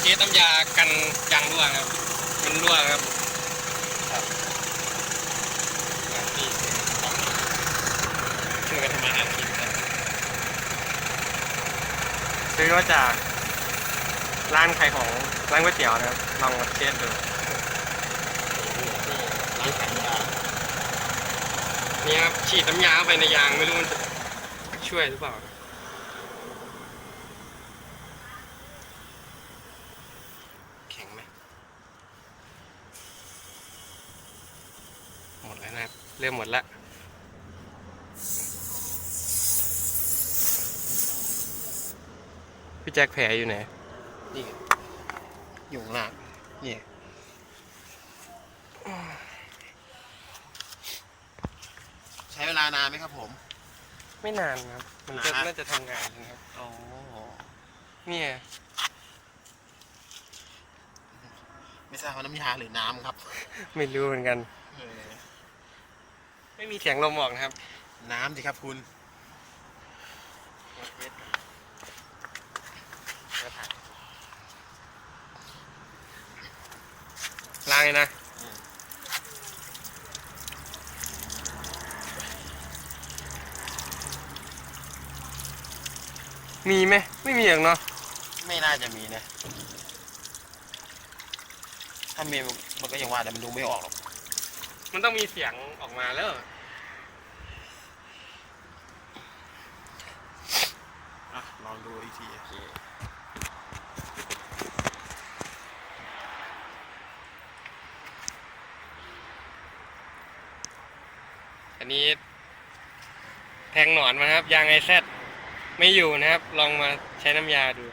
เทสน้ำยากันยางรั่วครับ มันรั่วครับครับนี่ช่วยกันทำมาหากินครับซื้อมาจากร้านขายของร้านก๋วยเตี๋ยวนะครับ ลองมาเทสดูร้านขายยานี่ครับฉีดน้ำยาเข้าไปในยางไม่รู้มันจะช่วยหรือเปล่า แข็งไหมหมดแล้วนะครับ เริ่มหมดแล้วพี่แจ็คแผลอยู่ไหน นี่ อยู่ข้างล่างนี่ใช้เวลานานไหมครับผม ไม่นานครับ มันจะนานน่าจะทำงานนะครับ โอ้เนี่ย ไม่ทราบว่าน้ำยาหรือน้ำครับ ไม่รู้เหมือนกันเออ ไม่มีเสียงลมออกนะครับ น้ำสิครับคุณล้างเลยนะอืมมีไหมไม่มีอย่างเนาะไม่น่าจะมีนะ ถ้ามีมันก็ยังว่าแต่มันดูไม่ออกหรอก มันต้องมีเสียงออกมาแล้ว อะ ลองดูอีกที อันนี้ แทงหนอนมาครับ ยางไอแซดไม่อยู่นะครับ ลองมาใช้น้ำยาดู